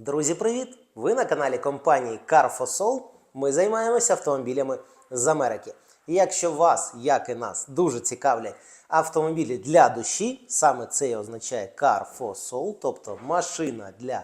Друзі, привіт! Ви на каналі компанії Car4Soul. Ми займаємося автомобілями з Америки. І якщо вас, як і нас, дуже цікавлять автомобілі для душі, саме це і означає Car4Soul, тобто машина для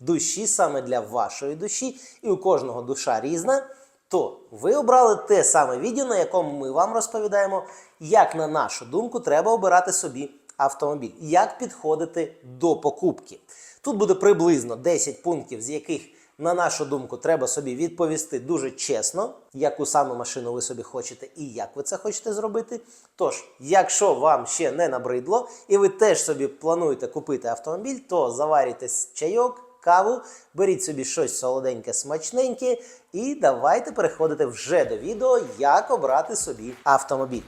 душі, саме для вашої душі, і у кожного душа різна, то ви обрали те саме відео, на якому ми вам розповідаємо, як, на нашу думку, треба обирати собі автомобіль, як підходити до покупки. Тут буде приблизно 10 пунктів, з яких, на нашу думку, треба собі відповісти дуже чесно, яку саме машину ви собі хочете і як ви це хочете зробити. Тож, якщо вам ще не набридло, і ви теж собі плануєте купити автомобіль, то заварюйте чайок, каву, беріть собі щось солоденьке, смачненьке, і давайте переходити вже до відео, як обрати собі автомобіль.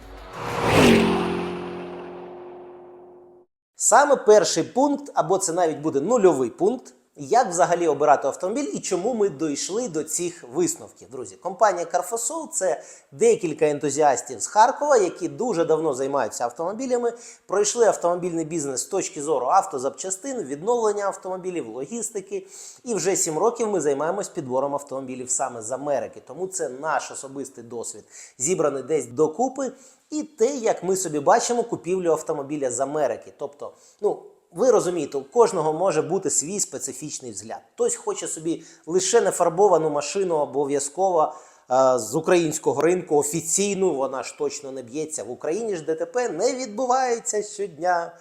Саме перший пункт, або це навіть буде нульовий пункт, як взагалі обирати автомобіль і чому ми дійшли до цих висновків. Друзі, компанія Carfosol – це декілька ентузіастів з Харкова, які дуже давно займаються автомобілями, пройшли автомобільний бізнес з точки зору автозапчастин, відновлення автомобілів, логістики. І вже 7 років ми займаємось підбором автомобілів саме з Америки. Тому це наш особистий досвід, зібраний десь докупи. І те, як ми собі бачимо купівлю автомобіля з Америки. Тобто, ну ви розумієте, у кожного може бути свій специфічний взгляд. Хтось хоче собі лише нефарбовану машину обов'язково е, з українського ринку офіційну, вона ж точно не б'ється. В Україні ж ДТП не відбувається щодня.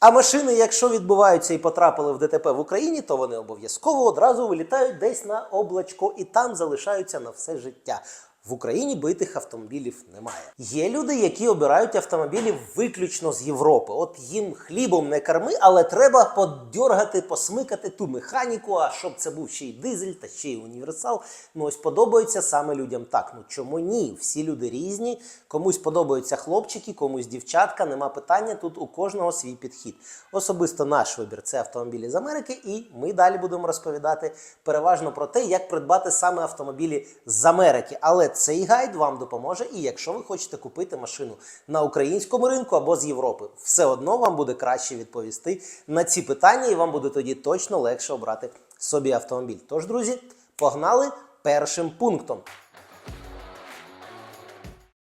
А машини, якщо відбуваються і потрапили в ДТП в Україні, то вони обов'язково одразу вилітають десь на облачко і там залишаються на все життя. В Україні битих автомобілів немає. Є люди, які обирають автомобілі виключно з Європи. От їм хлібом не корми, але треба подьоргати, посмикати ту механіку, а щоб це був ще й дизель та ще й універсал. Ну ось подобається саме людям так. Ну чому ні? Всі люди різні. Комусь подобаються хлопчики, комусь дівчатка. Нема питання. Тут у кожного свій підхід. Особисто наш вибір це автомобілі з Америки, і ми далі будемо розповідати переважно про те, як придбати саме автомобілі з Америки. Але цей гайд вам допоможе, і якщо ви хочете купити машину на українському ринку або з Європи, все одно вам буде краще відповісти на ці питання, і вам буде тоді точно легше обрати собі автомобіль. Тож, друзі, погнали першим пунктом.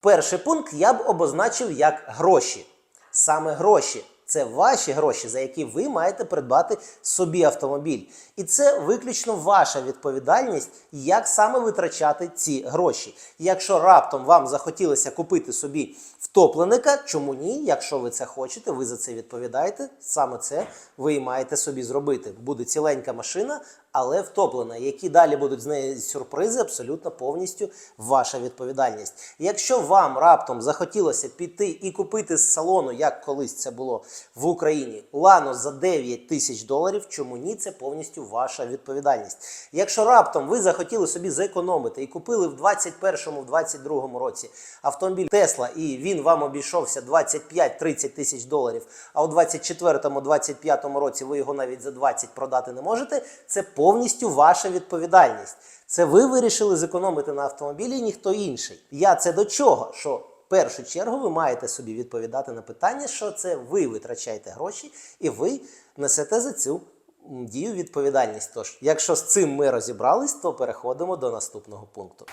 Перший пункт я б обозначив як гроші. Саме гроші. Це ваші гроші, за які ви маєте придбати собі автомобіль. І це виключно ваша відповідальність, як саме витрачати ці гроші. Якщо раптом вам захотілося купити собі втопленика, чому ні? Якщо ви це хочете, ви за це відповідаєте. Саме це ви і маєте собі зробити. Буде ціленька машина, але втоплена. Які далі будуть з неї сюрпризи, абсолютно повністю ваша відповідальність. Якщо вам раптом захотілося піти і купити з салону, як колись це було в Україні, лано за 9 тисяч доларів, чому ні, це повністю ваша відповідальність. Якщо раптом ви захотіли собі зекономити і купили в 21-му, в 22-му році автомобіль Тесла, і він вам обійшовся 25-30 тисяч доларів, а у 24-му, 25-му році ви його навіть за 20 продати не можете, це повністю ваша відповідальність. Це ви вирішили зекономити на автомобілі, ніхто інший. Я це до чого? Що в першу чергу ви маєте собі відповідати на питання, що це ви витрачаєте гроші, і ви несете за цю дію відповідальність. Тож, якщо з цим ми розібрались, то переходимо до наступного пункту.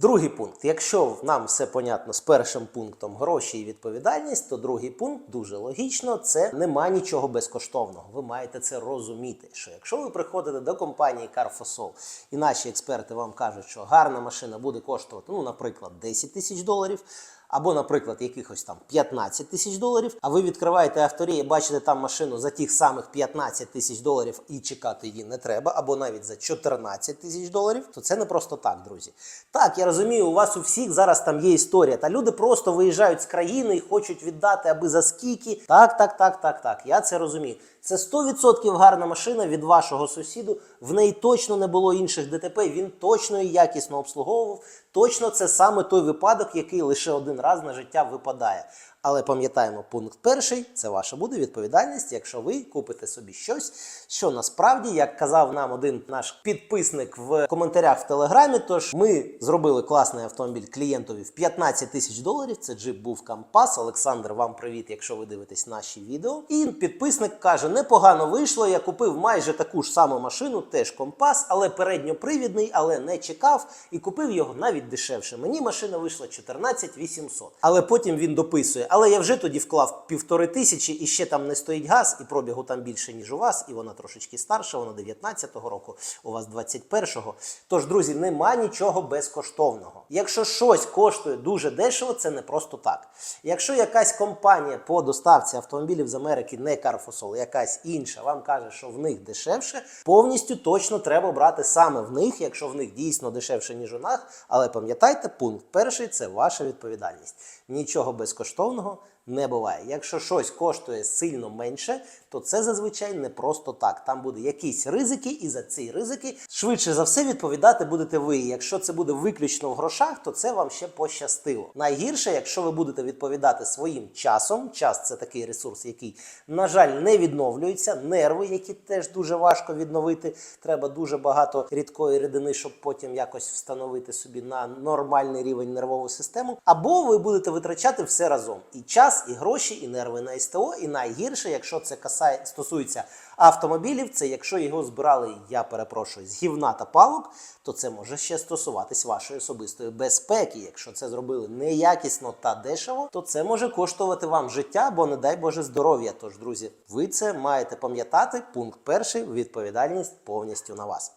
Другий пункт. Якщо нам все понятно з першим пунктом гроші і відповідальність, то другий пункт дуже логічно. Це нема нічого безкоштовного. Ви маєте це розуміти. Що якщо ви приходите до компанії Carfosol і наші експерти вам кажуть, що гарна машина буде коштувати, ну, наприклад, 10 тисяч доларів. Або, наприклад, якихось там 15 тисяч доларів, а ви відкриваєте авторі і бачите там машину за тих самих 15 тисяч доларів і чекати її не треба, або навіть за 14 тисяч доларів, то це не просто так, друзі. Так, я розумію, у вас у всіх зараз там є історія, та люди просто виїжджають з країни і хочуть віддати, аби за скільки. Так, так, так, так, так. Я це розумію. Це 100% гарна машина від вашого сусіду. В неї точно не було інших ДТП. Він точно і якісно обслуговував. Точно це саме той випадок, який лише один раз на життя випадає. Але пам'ятаємо, пункт перший це ваша буде відповідальність, якщо ви купите собі щось, що насправді, як казав нам один наш підписник в коментарях в телеграмі. Тож ми зробили класний автомобіль клієнтові в 15 тисяч доларів. Це джип був Кампас. Олександр, вам привіт, якщо ви дивитесь наші відео. І підписник каже: непогано вийшло. Я купив майже таку ж саму машину, теж компас, але передньопривідний, але не чекав і купив його навіть дешевше. Мені машина вийшла 14 800. Але потім він дописує. Але я вже тоді вклав півтори тисячі і ще там не стоїть газ, і пробігу там більше, ніж у вас, і вона трошечки старша, вона 19-го року, у вас 21-го. Тож, друзі, нема нічого безкоштовного. Якщо щось коштує дуже дешево, це не просто так. Якщо якась компанія по доставці автомобілів з Америки, не Carfosol, якась інша, вам каже, що в них дешевше, повністю точно треба брати саме в них, якщо в них дійсно дешевше, ніж у нас. Але пам'ятайте, пункт перший це ваша відповідальність. Нічого безкоштовного не буває. Якщо щось коштує сильно менше, то це зазвичай не просто так. Там буде якісь ризики, і за ці ризики швидше за все відповідати будете ви. Якщо це буде виключно в грошах, то це вам ще пощастило. Найгірше, якщо ви будете відповідати своїм часом. Час це такий ресурс, який, на жаль, не відновлюється. Нерви, які теж дуже важко відновити. Треба дуже багато рідкої рідини, щоб потім якось встановити собі на нормальний рівень нервову систему. Або ви будете витрачати все разом: і час, і гроші, і нерви на СТО. І найгірше, якщо це касає стосується автомобілів, це якщо його збирали, я перепрошую, з гівна та палок, то це може ще стосуватись вашої особистої безпеки. Якщо це зробили неякісно та дешево, то це може коштувати вам життя або, не дай Боже, здоров'я. Тож, друзі, ви це маєте пам'ятати. Пункт перший відповідальність повністю на вас.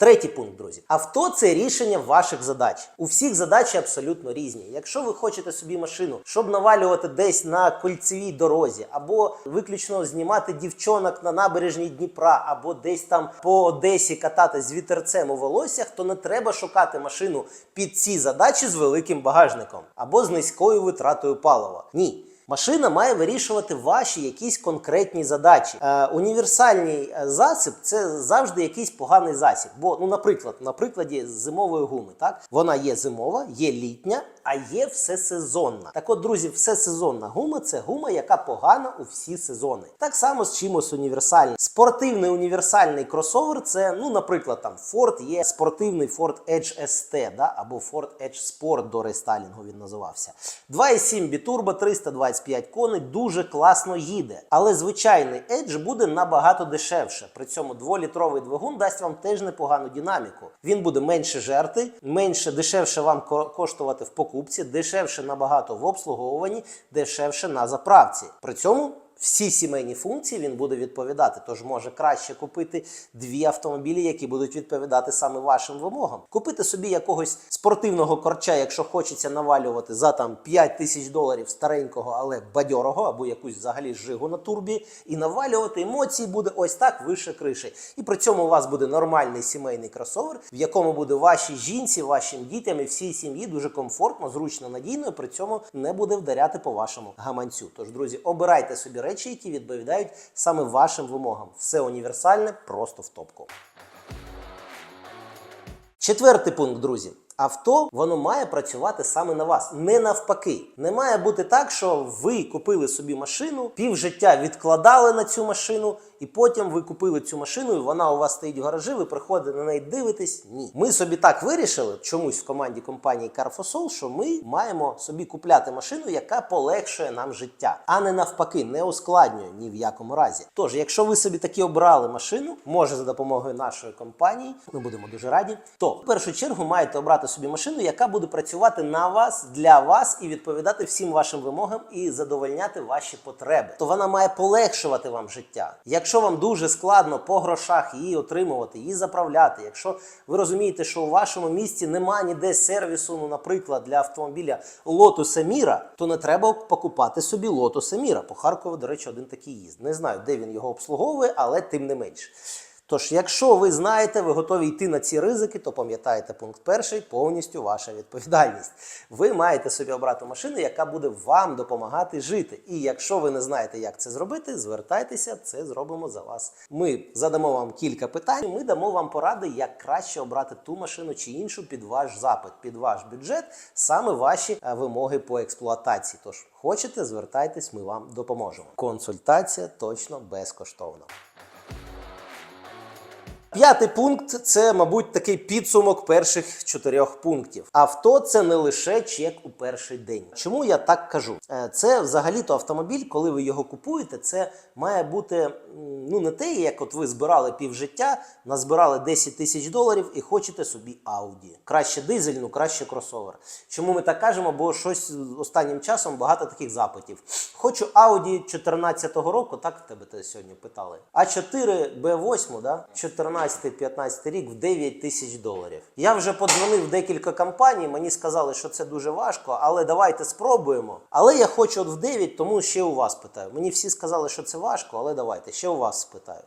Третій пункт, друзі. Авто це рішення ваших задач. У всіх задачі абсолютно різні. Якщо ви хочете собі машину, щоб навалювати десь на кольцевій дорозі, або виключно знімати дівчонок на набережній Дніпра, або десь там по Одесі катати з вітерцем у волоссях, то не треба шукати машину під ці задачі з великим багажником або з низькою витратою палива. Ні. Машина має вирішувати ваші якісь конкретні задачі. Е, універсальний е, засіб це завжди якийсь поганий засіб. Бо, ну, наприклад, на прикладі зимової гуми, так вона є зимова, є літня, а є всесезонна. Так от, друзі, всесезонна гума це гума, яка погана у всі сезони. Так само з чимось універсальним. Спортивний універсальний кросовер це, ну, наприклад, там Ford є спортивний Ford Edge ST, да, або Ford Edge Sport до рестайлінгу він називався. 2,7 бітурбо, 325 коней, дуже класно їде. Але звичайний Edge буде набагато дешевше. При цьому 2-літровий двигун дасть вам теж непогану динаміку. Він буде менше жерти, менше дешевше вам коштувати в покупці, дешевше набагато в обслуговуванні, дешевше на заправці. При цьому всі сімейні функції він буде відповідати. Тож може краще купити дві автомобілі, які будуть відповідати саме вашим вимогам. Купити собі якогось спортивного корча, якщо хочеться навалювати за там 5 тисяч доларів старенького, але бадьорого, або якусь взагалі жигу на турбі, і навалювати емоції буде ось так вище криші. І при цьому у вас буде нормальний сімейний кросовер, в якому буде вашій жінці, вашим дітям і всій сім'ї дуже комфортно, зручно, надійно, і при цьому не буде вдаряти по вашому гаманцю. Тож, друзі, обирайте собі речі, які відповідають саме вашим вимогам. Все універсальне, просто в топку. Четвертий пункт, друзі. Авто воно має працювати саме на вас, не навпаки. Не має бути так, що ви купили собі машину, півжиття відкладали на цю машину, і потім ви купили цю машину, і вона у вас стоїть в гаражі. Ви приходите на неї дивитесь. Ні, ми собі так вирішили чомусь в команді компанії Carfosol, що ми маємо собі купляти машину, яка полегшує нам життя, а не навпаки, не ускладнює ні в якому разі. Тож, якщо ви собі таки обрали машину, може за допомогою нашої компанії, ми будемо дуже раді. То в першу чергу маєте обрати собі машину, яка буде працювати на вас для вас і відповідати всім вашим вимогам і задовольняти ваші потреби. То вона має полегшувати вам життя. Якщо вам дуже складно по грошах її отримувати, її заправляти, якщо ви розумієте, що у вашому місті немає ніде сервісу, ну, наприклад, для автомобіля Lotus Emira, то не треба покупати собі Lotus Emira. По Харкову, до речі, один такий їзд. Не знаю, де він його обслуговує, але тим не менш. Тож, якщо ви знаєте, ви готові йти на ці ризики, то пам'ятайте пункт перший повністю ваша відповідальність. Ви маєте собі обрати машину, яка буде вам допомагати жити. І якщо ви не знаєте, як це зробити, звертайтеся, це зробимо за вас. Ми задамо вам кілька питань. Ми дамо вам поради, як краще обрати ту машину чи іншу під ваш запит, під ваш бюджет, саме ваші е, вимоги по експлуатації. Тож хочете, звертайтесь, ми вам допоможемо. Консультація точно безкоштовна. П'ятий пункт це, мабуть, такий підсумок перших чотирьох пунктів. Авто це не лише чек у перший день. Чому я так кажу? Е, Це взагалі-то автомобіль, коли ви його купуєте, це має бути ну не те, як от ви збирали півжиття, назбирали 10 тисяч доларів і хочете собі Audi. Краще дизельну, краще кросовер. Чому ми так кажемо? Бо щось останнім часом багато таких запитів. Хочу Audi 14-го року, так тебе те сьогодні питали. А 4 B8, да? 14-15 рік в 9 тисяч доларів. Я вже подзвонив декілька компаній, мені сказали, що це дуже важко, але давайте спробуємо. Але я хочу от в 9, тому ще у вас питаю. Мені всі сказали, що це важко, але давайте ще у вас спитаю.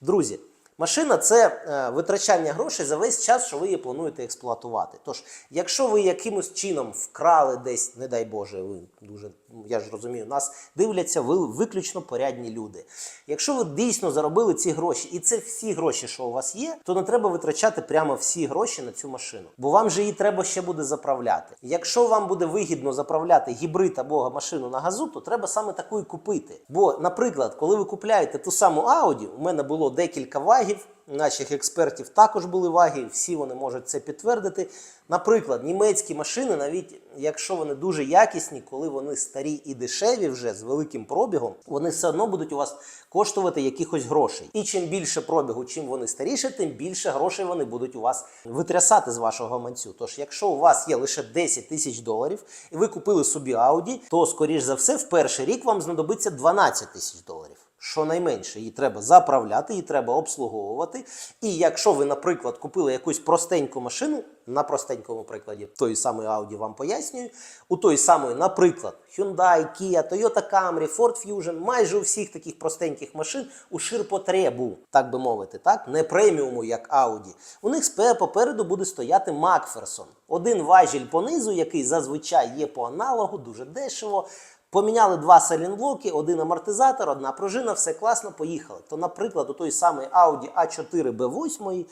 Друзі. Машина це е, витрачання грошей за весь час, що ви її плануєте експлуатувати. Тож, якщо ви якимось чином вкрали десь, не дай Боже, ви дуже, я ж розумію, нас дивляться ви, виключно порядні люди. Якщо ви дійсно заробили ці гроші, і це всі гроші, що у вас є, то не треба витрачати прямо всі гроші на цю машину, бо вам же її треба ще буде заправляти. Якщо вам буде вигідно заправляти гібрид або машину на газу, то треба саме таку і купити. Бо, наприклад, коли ви купляєте ту саму Audi, у мене було декілька вагів. Наших експертів також були ваги, всі вони можуть це підтвердити. Наприклад, німецькі машини, навіть якщо вони дуже якісні, коли вони старі і дешеві вже з великим пробігом, вони все одно будуть у вас коштувати якихось грошей. І чим більше пробігу, чим вони старіше, тим більше грошей вони будуть у вас витрясати з вашого гаманцю. Тож, якщо у вас є лише 10 тисяч доларів і ви купили собі Audi, то скоріш за все в перший рік вам знадобиться 12 тисяч доларів. Щонайменше її треба заправляти, її треба обслуговувати. І якщо ви, наприклад, купили якусь простеньку машину, на простенькому прикладі тої самої Audi вам пояснюю, у той самої, наприклад, Hyundai, Kia, Toyota Camry, Ford Fusion, майже у всіх таких простеньких машин у ширпотребу, так би мовити, так, не преміуму, як Audi. У них попереду буде стояти Макферсон. Один важіль понизу, який зазвичай є по аналогу, дуже дешево. Поміняли два салінблоки, один амортизатор, одна пружина, все класно, поїхали. То, наприклад, у той самий Audi A4 B8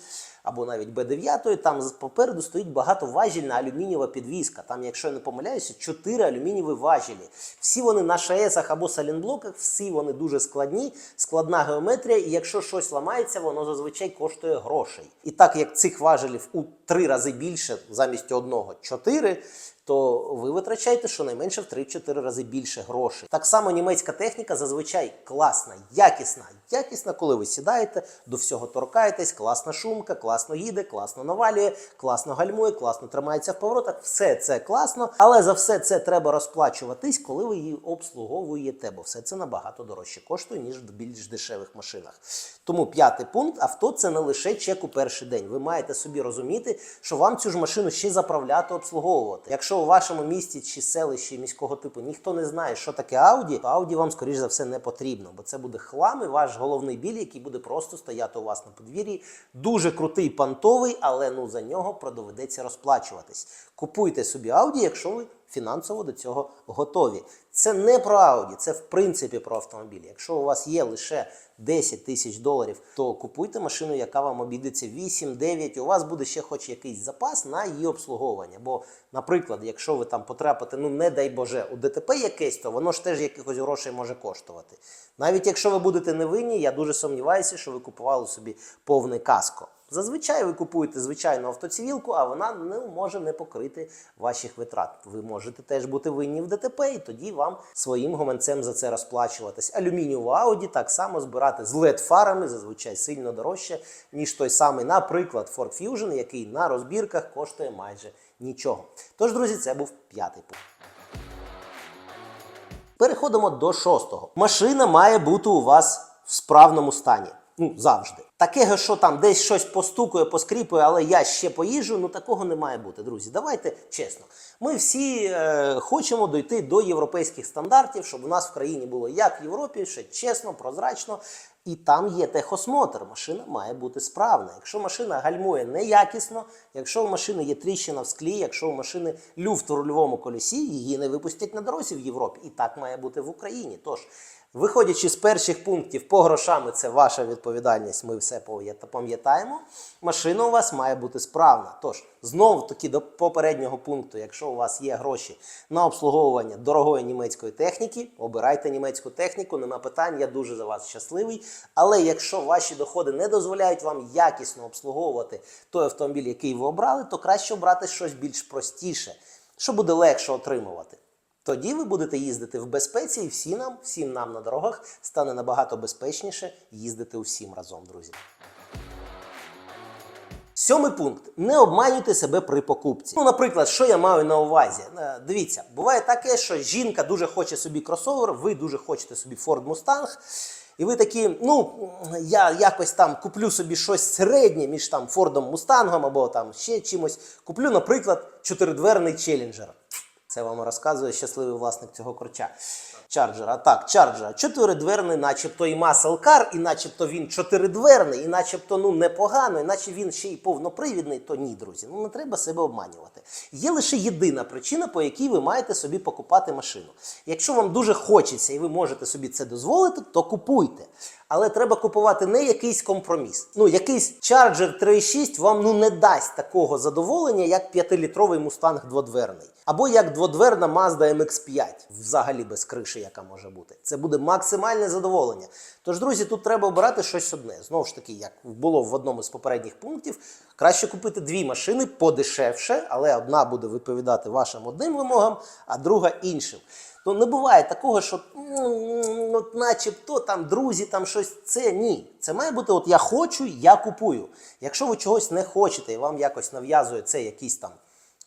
або навіть B9, там попереду стоїть багатоважільна алюмінієва підвіска. Там, якщо я не помиляюся, 4 алюмінієві важелі. Всі вони на ШСах або салінблоках, всі вони дуже складні, складна геометрія, і якщо щось ламається, воно зазвичай коштує грошей. І так як цих важелів у три рази більше замість одного 4, то ви витрачаєте щонайменше в 3-4 рази більше грошей. Так само німецька техніка зазвичай класна, якісна. Якісна, коли ви сідаєте, до всього торкаєтесь, класна шумка, класно їде, класно навалює, класно гальмує, класно тримається в поворотах. Все це класно, але за все це треба розплачуватись, коли ви її обслуговуєте, бо все це набагато дорожче коштує, ніж в більш дешевих машинах. Тому п'ятий пункт: авто це не лише чек у перший день. Ви маєте собі розуміти, що вам цю ж машину ще заправляти, обслуговувати. Якщо у вашому місті чи селищі міського типу ніхто не знає, що таке Audi, то Audi вам, скоріш за все, не потрібно, бо це буде хлам і ваш головний біль, який буде просто стояти у вас на подвір'ї. Дуже крутий пантовий, але ну за нього продоведеться розплачуватись. Купуйте собі Audi, якщо ви фінансово до цього готові. Це не про Audi, це в принципі про автомобіль. Якщо у вас є лише 10 тисяч доларів, то купуйте машину, яка вам обійдеться 8-9, і у вас буде ще хоч якийсь запас на її обслуговування. Бо, наприклад, якщо ви там потрапите, ну не дай Боже, у ДТП якесь, то воно ж теж якихось грошей може коштувати. Навіть якщо ви будете невинні, я дуже сумніваюся, що ви купували собі повне каско. Зазвичай ви купуєте звичайну автоцивілку, а вона не може не покрити ваших витрат. Ви можете теж бути винні в ДТП, і тоді вам своїм гоманцем за це розплачуватись. Алюмінієву Audi так само збирати з LED-фарами, зазвичай сильно дорожче, ніж той самий, наприклад, Ford Fusion, який на розбірках коштує майже нічого. Тож, друзі, це був п'ятий пункт. Переходимо до шостого. Машина має бути у вас в справному стані. Ну, завжди. Таке, що там десь щось постукує, поскріпує, але я ще поїжджу, ну такого не має бути, друзі. Давайте чесно. Ми всі е, хочемо дойти до європейських стандартів, щоб у нас в країні було як в Європі, ще чесно, прозрачно. І там є техосмотр. Машина має бути справна. Якщо машина гальмує неякісно, якщо у машини є тріщина в склі, якщо у машини люфт у рульовому колесі, її не випустять на дорозі в Європі. І так має бути в Україні. Тож, виходячи з перших пунктів по грошами, це ваша відповідальність. Ми все пам'ятаємо. Машина у вас має бути справна. Тож, знову таки до попереднього пункту, якщо у вас є гроші на обслуговування дорогої німецької техніки, обирайте німецьку техніку, нема питань, я дуже за вас щасливий. Але якщо ваші доходи не дозволяють вам якісно обслуговувати той автомобіль, який ви обрали, то краще обрати щось більш простіше, що буде легше отримувати. Тоді ви будете їздити в безпеці, і всі нам, всім нам на дорогах стане набагато безпечніше їздити усім разом, друзі. Сьомий пункт: не обманюйте себе при покупці. Ну, наприклад, що я маю на увазі? Е, Дивіться, буває таке, що жінка дуже хоче собі кросовер, ви дуже хочете собі Ford Mustang. І ви такі, ну я якось там куплю собі щось середнє між там Фордом Мустангом або там ще чимось. Куплю, наприклад, чотиридверний челенджер. Це вам розказує щасливий власник цього корча. Чарджера. Так, чарджера. Чотиридверний, начебто і car, і начебто він чотиридверний, і начебто ну непогано, і наче він ще й повнопривідний, то ні, друзі. Ну не треба себе обманювати. Є лише єдина причина, по якій ви маєте собі покупати машину. Якщо вам дуже хочеться і ви можете собі це дозволити, то купуйте. Але треба купувати не якийсь компроміс. Ну, якийсь Charger 3.6 вам ну не дасть такого задоволення, як 5-літровий Mustang дводверний. Або як дводверна Mazda MX5, взагалі без криші, яка може бути. Це буде максимальне задоволення. Тож, друзі, тут треба обирати щось одне. Знову ж таки, як було в одному з попередніх пунктів, краще купити дві машини подешевше, але одна буде відповідати вашим одним вимогам, а друга іншим. То не буває такого, що «М, от начебто там друзі, там щось. Це ні. Це має бути, от я хочу, я купую. Якщо ви чогось не хочете і вам якось нав'язує це якийсь там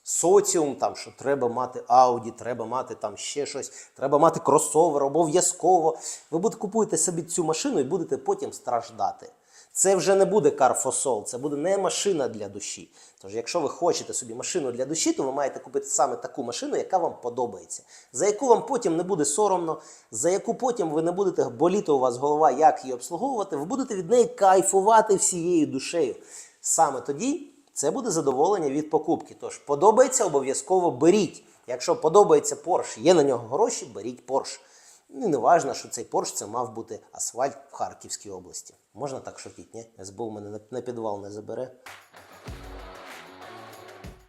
соціум, там, що треба мати Audi, треба мати там ще щось, треба мати кросовер, обов'язково. Ви будете купуєте собі цю машину і будете потім страждати. Це вже не буде soul, це буде не машина для душі. Тож, якщо ви хочете собі машину для душі, то ви маєте купити саме таку машину, яка вам подобається, за яку вам потім не буде соромно, за яку потім ви не будете боліти у вас голова, як її обслуговувати, ви будете від неї кайфувати всією душею. Саме тоді це буде задоволення від покупки. Тож подобається, обов'язково беріть. Якщо подобається Porsche, є на нього гроші, беріть Porsche. Ну, не важно, що цей Porsche це мав бути асфальт в Харківській області. Можна так шутіть, ні? СБУ мене на підвал не забере.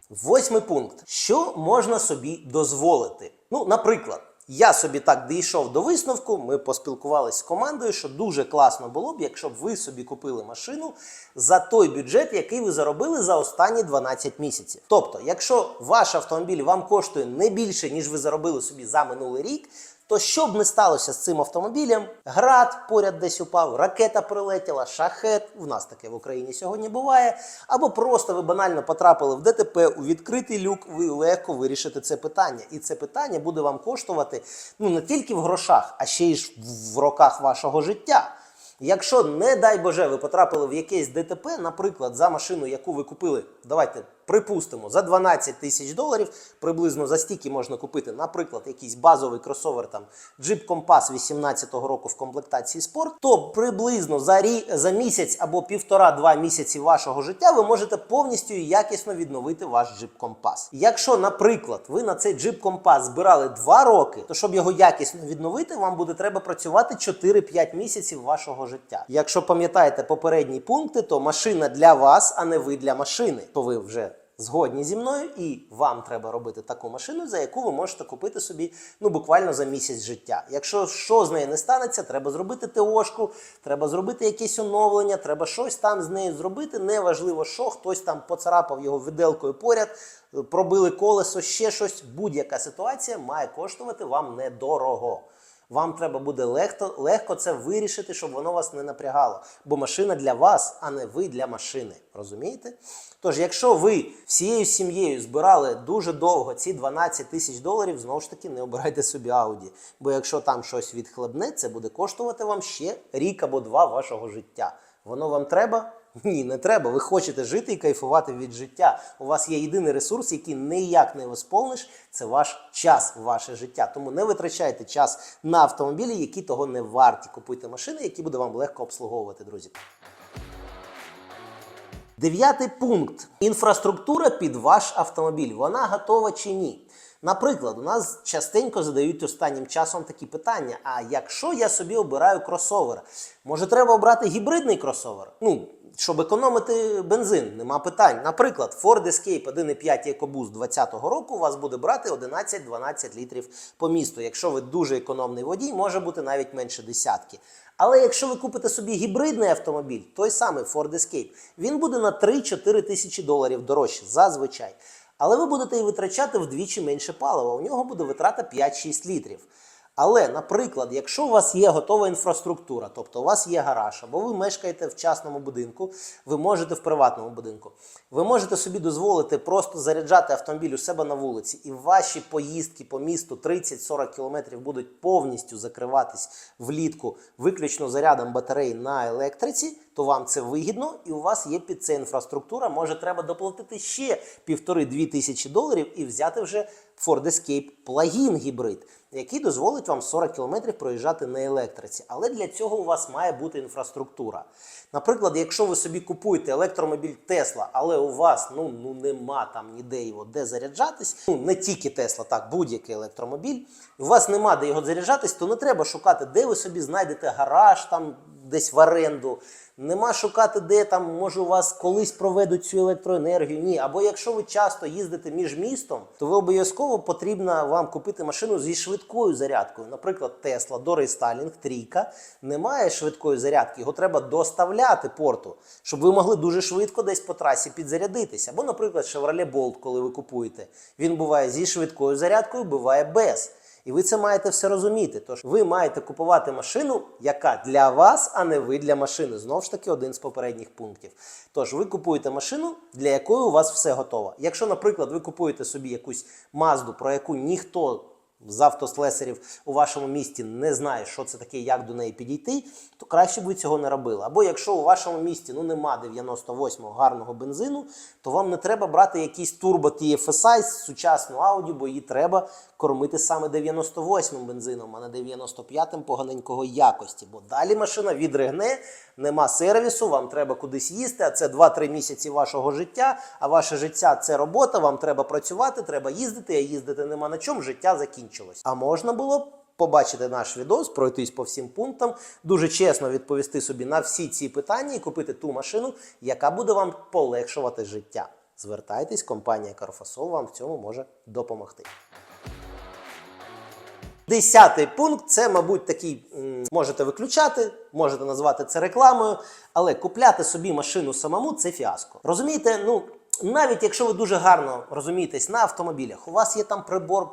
Восьмий пункт. Що можна собі дозволити? Ну, наприклад, я собі так дійшов до висновку. Ми поспілкувалися з командою, що дуже класно було б, якщо б ви собі купили машину за той бюджет, який ви заробили за останні 12 місяців. Тобто, якщо ваш автомобіль вам коштує не більше, ніж ви заробили собі за минулий рік. То що б не сталося з цим автомобілем, град поряд десь упав, ракета прилетіла, шахет, у нас таке в Україні сьогодні буває, або просто ви банально потрапили в ДТП у відкритий люк, ви легко вирішите це питання. І це питання буде вам коштувати ну не тільки в грошах, а ще й в роках вашого життя. Якщо, не дай Боже, ви потрапили в якесь ДТП, наприклад, за машину, яку ви купили, давайте припустимо, за 12 тисяч доларів, приблизно за стільки можна купити, наприклад, якийсь базовий кросовер, там Jeep Compass 18-го року в комплектації спорт, то приблизно за, рі, за місяць або півтора-два місяці вашого життя ви можете повністю якісно відновити ваш Jeep Compass. Якщо, наприклад, ви на цей Jeep Compass збирали 2 роки, то щоб його якісно відновити, вам буде треба працювати 4-5 місяців вашого життя. Якщо пам'ятаєте попередні пункти, то машина для вас, а не ви для машини, то ви вже згодні зі мною, і вам треба робити таку машину, за яку ви можете купити собі ну буквально за місяць життя. Якщо що з нею не станеться, треба зробити ТОшку, треба зробити якесь оновлення, треба щось там з нею зробити. Неважливо, що хтось там поцарапав його виделкою поряд, пробили колесо, ще щось. Будь-яка ситуація має коштувати вам недорого. Вам треба буде легко, легко це вирішити, щоб воно вас не напрягало. Бо машина для вас, а не ви для машини. Розумієте? Тож, якщо ви всією сім'єю збирали дуже довго ці 12 тисяч доларів, знову ж таки не обирайте собі Audi. Бо якщо там щось відхлебне, це буде коштувати вам ще рік або два вашого життя. Воно вам треба? Ні, не треба. Ви хочете жити і кайфувати від життя. У вас є єдиний ресурс, який ніяк не восполниш, це ваш час, ваше життя. Тому не витрачайте час на автомобілі, які того не варті. Купуйте машини, які буде вам легко обслуговувати, друзі. Дев'ятий пункт. Інфраструктура під ваш автомобіль. Вона готова чи ні? Наприклад, у нас частенько задають останнім часом такі питання: а якщо я собі обираю кросовер, може треба обрати гібридний кросовер? Ну, щоб економити бензин, нема питань. Наприклад, Ford Escape 1.5 EcoBoost 2020 року у вас буде брати 11-12 літрів по місту. Якщо ви дуже економний водій, може бути навіть менше десятки. Але якщо ви купите собі гібридний автомобіль, той самий Ford Escape, він буде на 3-4 тисячі доларів дорожче зазвичай. Але ви будете і витрачати вдвічі менше палива. У нього буде витрата 5-6 літрів. Але, наприклад, якщо у вас є готова інфраструктура, тобто у вас є гараж, або ви мешкаєте в частному будинку, ви можете в приватному будинку, ви можете собі дозволити просто заряджати автомобіль у себе на вулиці, і ваші поїздки по місту 30-40 км будуть повністю закриватись влітку виключно зарядом батареї на електриці, то вам це вигідно, і у вас є під це інфраструктура. Може, треба доплатити ще півтори-дві тисячі доларів і взяти вже Ford Escape плагін гібрид, який дозволить вам 40 км проїжджати на електриці. Але для цього у вас має бути інфраструктура. Наприклад, якщо ви собі купуєте електромобіль Tesla, але у вас ну, ну нема там ніде його де заряджатись, ну не тільки Tesla, так, будь-який електромобіль, у вас нема де його заряджатись, то не треба шукати, де ви собі знайдете гараж там десь в оренду. Нема шукати, де там, може, у вас колись проведуть цю електроенергію. Ні. Або якщо ви часто їздите між містом, то ви обов'язково потрібно вам купити машину зі швидкою зарядкою. Наприклад, Tesla до рестайлінг трійка немає швидкої зарядки, його треба доставляти порту, щоб ви могли дуже швидко десь по трасі підзарядитися. Або, наприклад, Chevrolet Bolt, коли ви купуєте, він буває зі швидкою зарядкою, буває без. І ви це маєте все розуміти. Тож ви маєте купувати машину, яка для вас, а не ви для машини. Знову ж таки, один з попередніх пунктів. Тож ви купуєте машину, для якої у вас все готово. Якщо, наприклад, ви купуєте собі якусь мазду, про яку ніхто з автослесарів у вашому місті не знає, що це таке, як до неї підійти, то краще б ви цього не робили. Або якщо у вашому місті ну нема 98-го гарного бензину, то вам не треба брати якийсь турбо TFSI, сучасну Audi, бо її треба кормити саме 98-м бензином, а не 95-м поганенького якості. Бо далі машина відригне, нема сервісу, вам треба кудись їсти, а це 2-3 місяці вашого життя. А ваше життя це робота, вам треба працювати, треба їздити, а їздити нема на чому, життя закінчилось. А можна було б побачити наш відос, пройтись по всім пунктам, дуже чесно відповісти собі на всі ці питання і купити ту машину, яка буде вам полегшувати життя. Звертайтесь, компанія Carfasol вам в цьому може допомогти. Десятий пункт це, мабуть, такий можете виключати, можете назвати це рекламою, але купляти собі машину самому це фіаско. Розумієте, ну. Навіть якщо ви дуже гарно розумієтесь на автомобілях, у вас є там прибор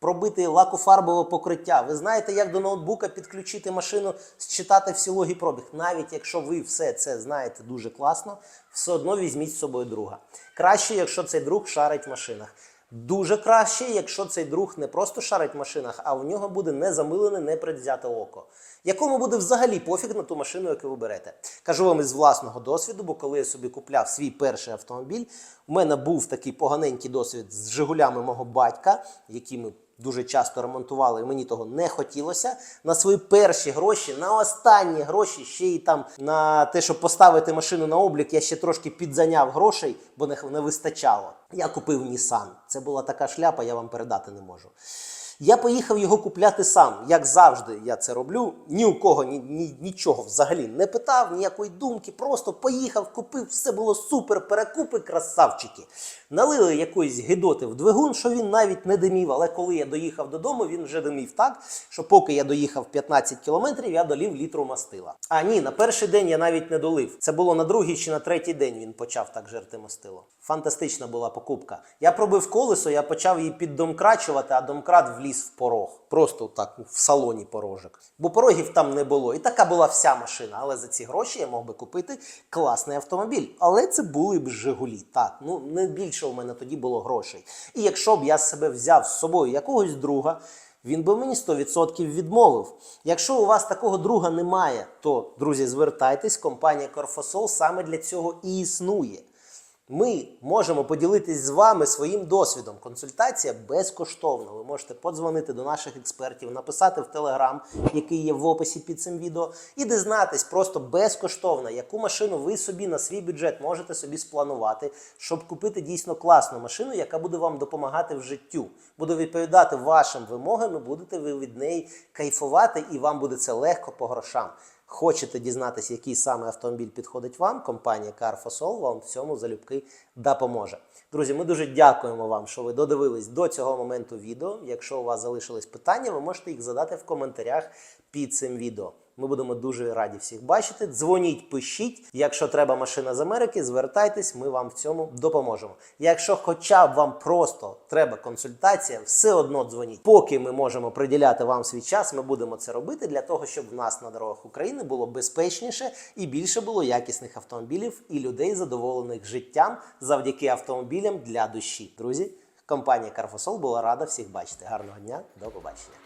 пробити лакофарбове покриття. Ви знаєте, як до ноутбука підключити машину, считати всі логі пробіг. Навіть якщо ви все це знаєте дуже класно, все одно візьміть з собою друга. Краще, якщо цей друг шарить в машинах. Дуже краще, якщо цей друг не просто шарить в машинах, а у нього буде не замилене, не предвзяте око, якому буде взагалі пофіг на ту машину, яку ви берете. Кажу вам із власного досвіду, бо коли я собі купляв свій перший автомобіль, у мене був такий поганенький досвід з Жигулями мого батька, які ми дуже часто ремонтували, і мені того не хотілося. На свої перші гроші, на останні гроші, ще й там на те, щоб поставити машину на облік, я ще трошки підзаняв грошей, бо не, вистачало. Я купив Nissan. Це була така шляпа, я вам передати не можу. Я поїхав його купляти сам, як завжди я це роблю. Ні у кого ні, ні, нічого взагалі не питав, ніякої думки. Просто поїхав, купив, все було супер, перекупи, красавчики. Налили якоїсь гидоти в двигун, що він навіть не димів. Але коли я доїхав додому, він вже димів так, що поки я доїхав 15 кілометрів, я долів літру мастила. А ні, на перший день я навіть не долив. Це було на другий чи на третій день він почав так жерти мастило. Фантастична була покупка. Я пробив колесо, я почав її піддомкрачувати, а домкрат вліз вліз в порог. Просто так в салоні порожок. Бо порогів там не було. І така була вся машина. Але за ці гроші я мог би купити класний автомобіль. Але це були б Жигулі. Так, ну не більше у мене тоді було грошей. І якщо б я себе взяв з собою якогось друга. Він би мені 100% відмовив. Якщо у вас такого друга немає, то, друзі, звертайтесь, компанія Corfosol саме для цього і існує. Ми можемо поділитись з вами своїм досвідом. Консультація безкоштовна. Ви можете подзвонити до наших експертів, написати в Телеграм, який є в описі під цим відео, і дізнатись просто безкоштовно, яку машину ви собі на свій бюджет можете собі спланувати, щоб купити дійсно класну машину, яка буде вам допомагати в життю, буде відповідати вашим вимогам, і будете ви від неї кайфувати, і вам буде це легко по грошам. Хочете дізнатися, який саме автомобіль підходить вам, компанія Carfosol вам в цьому залюбки допоможе. Друзі, ми дуже дякуємо вам, що ви додивились до цього моменту відео. Якщо у вас залишились питання, ви можете їх задати в коментарях під цим відео. Ми будемо дуже раді всіх бачити. Дзвоніть, пишіть. Якщо треба машина з Америки, звертайтесь, ми вам в цьому допоможемо. Якщо хоча б вам просто треба консультація, все одно дзвоніть. Поки ми можемо приділяти вам свій час, ми будемо це робити для того, щоб в нас на дорогах України було безпечніше і більше було якісних автомобілів і людей, задоволених життям завдяки автомобілям для душі. Друзі, компанія Carfosol була рада всіх бачити. Гарного дня, до побачення.